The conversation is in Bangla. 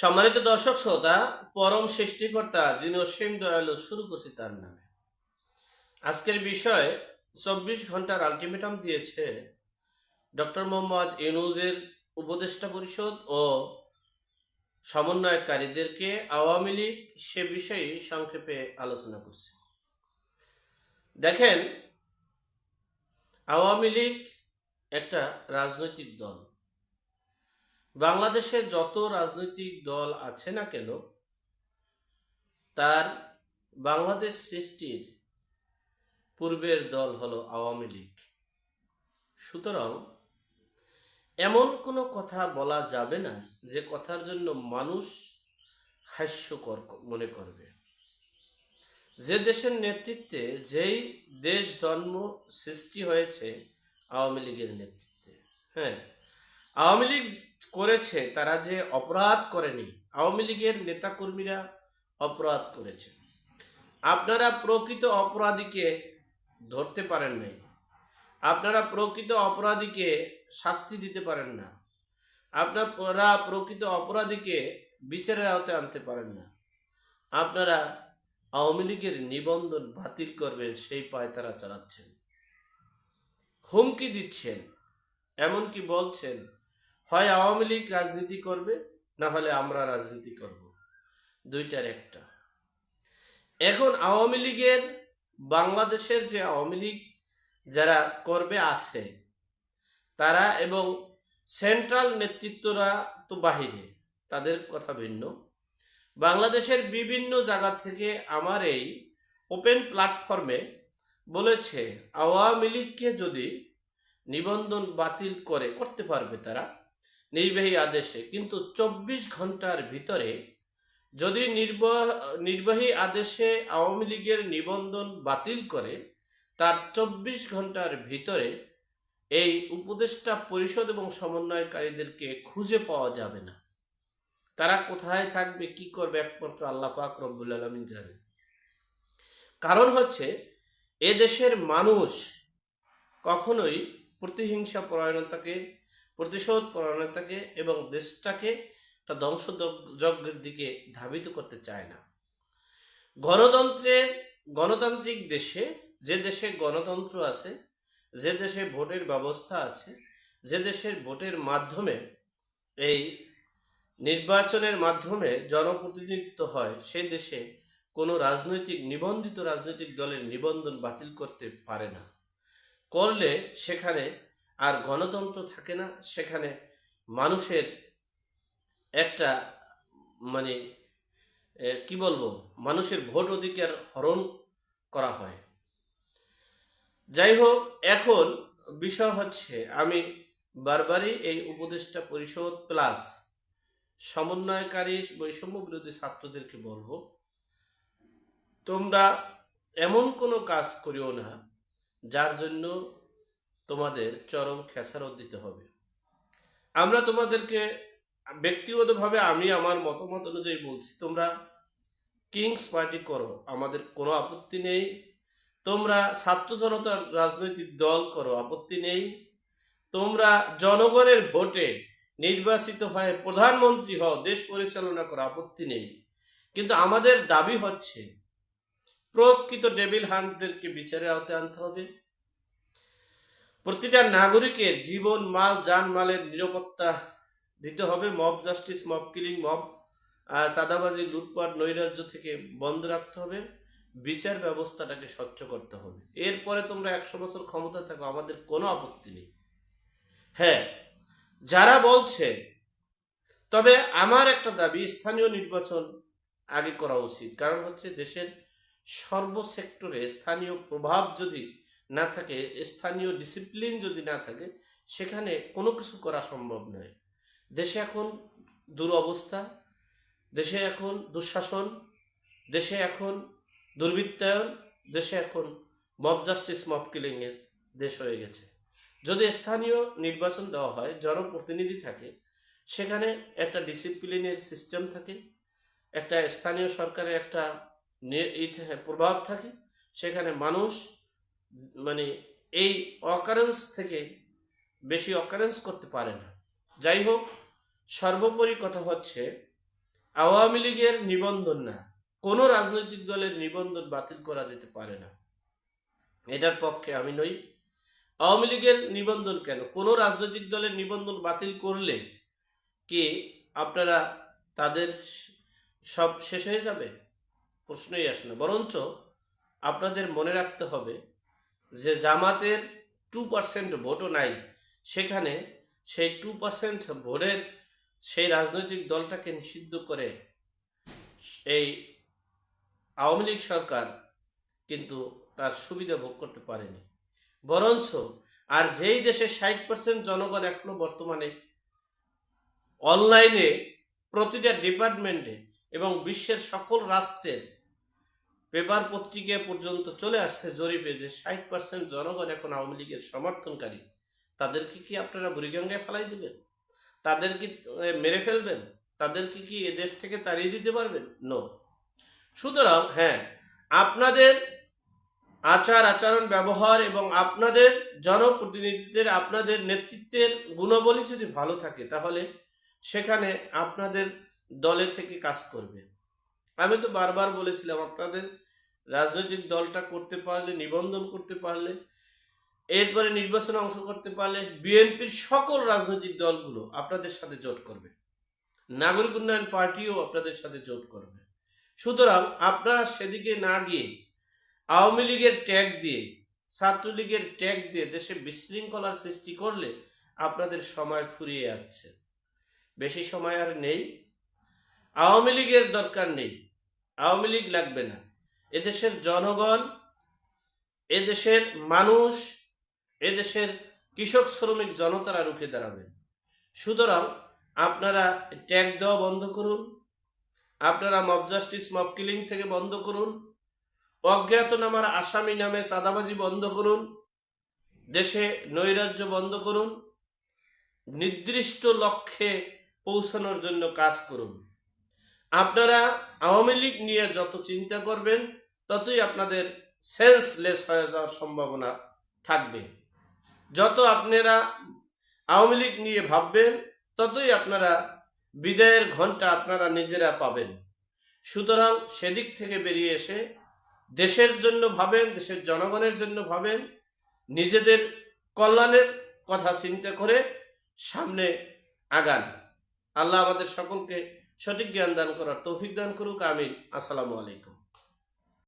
সম্মানিত দর্শক শ্রোতা, পরম সৃষ্টিকর্তা যিনি অসীম দয়ালু শুরু করছি তার নামে। আজকের বিষয় চব্বিশ ঘণ্টার আলটিমেটাম দিয়েছে ডক্টর মোহাম্মদ ইউনুজের উপদেষ্টা পরিষদ ও সমন্বয়কারীদেরকে আওয়ামী লীগ সে বিষয়ে সংক্ষেপে আলোচনা করছে। দেখেন, আওয়ামী লীগ একটা রাজনৈতিক দল। বাংলাদেশে যত রাজনৈতিক দল আছে না কেন, তার বাংলাদেশ সৃষ্টির পূর্বের দল হলো আওয়ামী লীগ। সুতরাং এমন কোনো কথা বলা যাবে না যে কথার জন্য মানুষ হাস্যকর মনে করবে। যে দেশের নেতৃত্বে, যেই দেশ জন্ম সৃষ্টি হয়েছে আওয়ামী লীগের নেতৃত্বে হ্যাঁ আওয়ামী লীগ করেছে, তারা যে অপরাধ করেনি, আওয়ামী লীগের নেতাকর্মীরা অপরাধ করেছে। আপনারা প্রকৃত অপরাধীকে ধরতে পারেন নাই। আপনারা প্রকৃত অপরাধীকে শাস্তি দিতে পারেন না। আপনারা প্রকৃত অপরাধীকে বিচারের আওতায় আনতে পারেন না। আপনারা আওয়ামী লীগের নিবন্ধন বাতিল করবেন, সেই পায় তারা চালাচ্ছেন। হুমকি দিচ্ছেন, এমনকি বলছেন হয় আওয়ামী লীগ রাজনীতি করবে, না হলে আমরা রাজনীতি করব। দুইটার একটা। এখন আওয়ামী লীগের, বাংলাদেশের যে আওয়ামী লীগ যারা করবে আছে, তারা এবং সেন্ট্রাল নেতৃত্বরা তো বাহিরে, তাদের কথা ভিন্ন। বাংলাদেশের বিভিন্ন জায়গা থেকে আমার এই ওপেন প্ল্যাটফর্মে বলেছে, আওয়ামী লীগকে যদি নিবন্ধন বাতিল করে, করতে পারবে তারা নির্বাহী আদেশে। কিন্তু চব্বিশ ঘণ্টার ভিতরে যদি নির্বাহ আদেশে আওয়ামী লীগের নিবন্ধন বাতিল করে, তার চব্বিশ ঘণ্টার ভিতরে এই উপদেষ্টা পরিষদ এবং সমন্বয়কারীদেরকে খুঁজে পাওয়া যাবে না। তারা কোথায় থাকবে, কি করবে, একমাত্র আল্লাহ পাক রব্বুল আলমিন জানে কারণ হচ্ছে, এ দেশের মানুষ কখনোই প্রতিহিংসা পরায়ণতাকে প্রতিশোধ পরায়ণতাকে এবং দেশটাকে একটা ধ্বংস যজ্ঞের দিকে ধাবিত করতে চায় না। গণতন্ত্রের গণতান্ত্রিক দেশে যে দেশে গণতন্ত্র আছে, যে দেশে ভোটের ব্যবস্থা আছে, যে দেশের ভোটের মাধ্যমে, এই নির্বাচনের মাধ্যমে জনপ্রতিনিধিত্ব হয়, সে দেশে কোনো রাজনৈতিক, নিবন্ধিত রাজনৈতিক দলের নিবন্ধন বাতিল করতে পারে না। করলে সেখানে আর গণতন্ত্র থাকে না, সেখানে মানুষের একটা মানে কি বলব, মানুষের ভোট অধিকার হরণ করা হয়। যাই হোক এখন বিষয় হচ্ছে, আমি বারবারই এই উপদেষ্টা পরিষদ প্লাস সমন্বয়কারী বৈষম্য বিরোধী ছাত্রদেরকে বলব, তোমরা এমন কোনো কাজ করিও না, যার জন্য তোমাদের চরম খেসারত দিতে হবে। আমরা তোমাদেরকে ব্যক্তিগতভাবে আমি আমার মতামত অনুযায়ী বলছি, তোমরা কিংস পার্টি করো, আমাদের কোনো আপত্তি নেই। তোমরা ছাত্র জনতার রাজনৈতিক দল করো, আপত্তি নেই। তোমরা জনগণের ভোটে নির্বাচিত হয়ে প্রধানমন্ত্রী হও, দেশ পরিচালনা করো, আপত্তি নেই। কিন্তু আমাদের দাবি হচ্ছে, প্রকৃত ডেভিল হান্টদেরকে বিচারের আওতায় আনতে হবে। প্রতিটা নাগরিকের জীবন, মাল যান মালের নিরাপত্তা দিতে হবে। Mob justice, mob killing, mob চাঁদাবাজি, লুটপাট, নৈরাজ্য থেকে বন্ধ রাখতে হবে। বিচার ব্যবস্থাটাকে স্বচ্ছ করতে হবে। এরপরে তোমরা একশো বছর ক্ষমতা থাকো, আমাদের কোনো আপত্তি নেই। হ্যাঁ যারা বলছে, তবে আমার একটা দাবি, স্থানীয় নির্বাচন আগে করা উচিত। কারণ হচ্ছে দেশের সর্বসেক্টরে স্থানীয় প্রভাব যদি না থাকে, স্থানীয় ডিসিপ্লিন যদি না থাকে, সেখানে কোনো কিছু করা সম্ভব নয়। দেশে এখন দুরবস্থা, দেশে এখন দুঃশাসন, দেশে এখন দুর্বৃত্তায়ন, দেশে এখন মব জাস্টিস মব কিলিংয়ের দেশ হয়ে গেছে। যদি স্থানীয় নির্বাচন দেওয়া হয়, জনপ্রতিনিধি থাকে, সেখানে একটা ডিসিপ্লিনের সিস্টেম থাকে, একটা স্থানীয় সরকারের একটা প্রভাব থাকে, সেখানে মানুষ মানে এই অকারেন্স থেকে বেশি অকারেন্স করতে পারে না। যাই হোক, সর্বোপরি কথা হচ্ছে, আওয়ামী লীগের নিবন্ধন না, কোনো রাজনৈতিক দলের নিবন্ধন বাতিল করা যেতে পারে না। এটার পক্ষে আমি নই। আওয়ামী লীগের নিবন্ধন কেন? কোনো রাজনৈতিক দলের নিবন্ধন বাতিল করলে কি আপনারা তাদের সব শেষ হয়ে যাবে? প্রশ্নই আসে না। বরঞ্চ আপনাদের মনে রাখতে হবে যে জামাতের টু পার্সেন্ট ভোটও নাই, সেখানে সেই টু পার্সেন্ট ভোটের সেই রাজনৈতিক দলটাকে নিষিদ্ধ করে এই আওয়ামী লীগ সরকার কিন্তু তার সুবিধা ভোগ করতে পারেনি। বরঞ্চ আর যেই দেশে ষাট পার্সেন্ট জনগণ এখনও বর্তমানে অনলাইনে প্রতিটা ডিপার্টমেন্টে এবং বিশ্বের সকল রাষ্ট্রের পেপার পত্রিকা পর্যন্ত চলে আসছে জরিপে যে ষাট পার্সেন্ট জনগণ এখন আওয়ামী লীগের সমর্থনকারী। তাদেরকে কি আপনারা বুড়িগঙ্গায় ফেলাই দিবেন? তাদের কি মেরে ফেলবেন? তাদেরকে কি এদেশ থেকে তাড়িয়ে দিতে পারবেন? নো সুতরাং হ্যাঁ আপনাদের আচার, আচরণ, ব্যবহার এবং আপনাদের জনপ্রতিনিধিদের, আপনাদের নেতৃত্বের গুণাবলী যদি ভালো থাকে, তাহলে সেখানে আপনাদের দলে থেকে কাজ করবে। আমি তো বারবার বলেছিলাম, আপনাদের রাজনৈতিক দলটা করতে পারলে, নিবন্ধন করতে পারলে, এরপরে নির্বাচনে অংশ করতে পারলে বিএনপির সকল রাজনৈতিক দলগুলো আপনাদের সাথে জোট করবে। নাগরিক উন্নয়ন পার্টিও আপনাদের সাথে জোট করবে। সুতরাং আপনারা সেদিকে না গিয়ে আওয়ামী লীগের ট্যাগ দিয়ে, ছাত্রলীগের ট্যাগ দিয়ে দেশে বিশৃঙ্খলা সৃষ্টি করলে আপনাদের সময় ফুরিয়ে আসছে। বেশি সময় আর নেই। আওয়ামী লীগের দরকার নেই। আওয়ামী লীগ লাগবে না। এদেশের জনগণ, এদেশের মানুষ, এদেশের কৃষক শ্রমিক জনতারা রুখে দাঁড়াবে। সুতরাং আপনারা ট্যাগ দেওয়া বন্ধ করুন, আপনারা মব জাস্টিস, মব কিলিং থেকে বন্ধ করুন, অজ্ঞাতনামার আসামি নামে চাঁদাবাজি বন্ধ করুন, দেশে নৈরাজ্য বন্ধ করুন, নির্দিষ্ট লক্ষ্যে পৌঁছানোর জন্য কাজ করুন। আপনারা আওয়ামী লীগ নিয়ে যত চিন্তা করবেন ততই আপনাদের সেন্সলেস হয়ে যাওয়ার সম্ভাবনা থাকবে। যত আপনারা আওয়ামী লীগ নিয়ে ভাববেন, ততই আপনারা বিদায়ের ঘণ্টা আপনারা নিজেরা পাবেন। সুতরাং সেদিক থেকে বেরিয়ে এসে দেশের জন্য ভাবেন, দেশের জনগণের জন্য ভাবেন, নিজেদের কল্যাণের কথা চিন্তা করে সামনে আগান। আল্লাহ আমাদের সকলকে সঠিক জ্ঞান দান করার তৌফিক দান করুক। আমিন। আসসালামু আলাইকুম।